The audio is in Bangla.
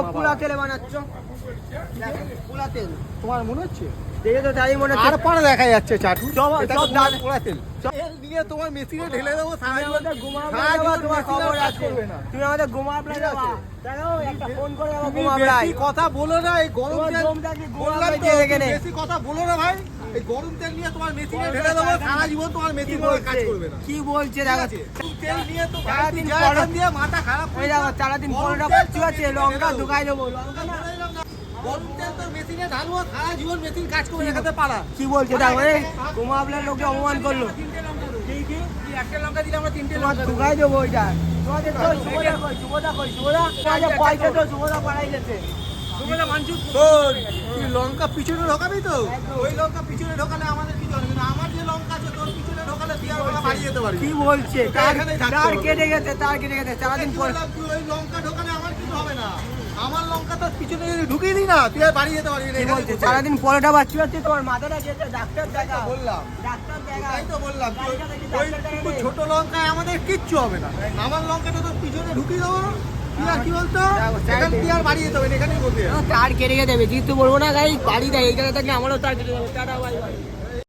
দেখো পুরা তেলে বানাচ্ছ দেখো, পুরা তেল তোমার মনে হচ্ছে? দেখে তো তাই মনে আর পাড়া দেখা যাচ্ছে চাটু। পোড়া তেল নিয়ে তোমার মেশিনে ঢেলে দেবো তুমি আমাদের কথা বলো না এই গরম। বেশি কথা বলো না ভাই। এই গরম তেল নিয়ে তোমার মেশিনে ঢেলে দেবো সারা জীবন তোমার মেশিন কাজ করবে না। কি বলছে তেল নিয়ে তো সারাদিন দিয়ে মাথা খারাপ হয়ে যাবে। সারাদিন লঙ্কা ঢুকাই দেবো। দেবো। লঙ্কা কি বলছে? অপমান করল। তোমার ঢুকাই দেবো? ওইটা লঙ্কা পিছনে ঢোকাবি তো? ওই লঙ্কা পিছনে ঢোকালে আমাদের কি হবে না আমার যে লঙ্কা আছে তোর পিছনে ঢোকালে বাড়ি যেতে পারবি কি বলছে? তার। কেটে গেছে তার কেটে গেছে। সারাদিন পর লঙ্কা আমার লঙ্কা তো পিছনে ঢুকিয়ে দিই না তুই আর বাড়ি যেতে পারবি না বলছে সারাদিন পরোটা বাচ্চু আছে তোমার মাথাটা গেছে ডাক্তার দেখা বললাম। ডাক্তার দেখা তাই তো বললাম ওই ছোট লঙ্কায় আমাদের কিচ্ছু হবে না। আমার লঙ্কাটা তোর পিছনে ঢুকিয়ে দেবো। এখানে যেতে। তার কেটে গেছে বেশি তো বলব না গাই বাড়ি দেয় এইখানে থাকলে আমারও তার কেটে যাবে। Tata bye bye.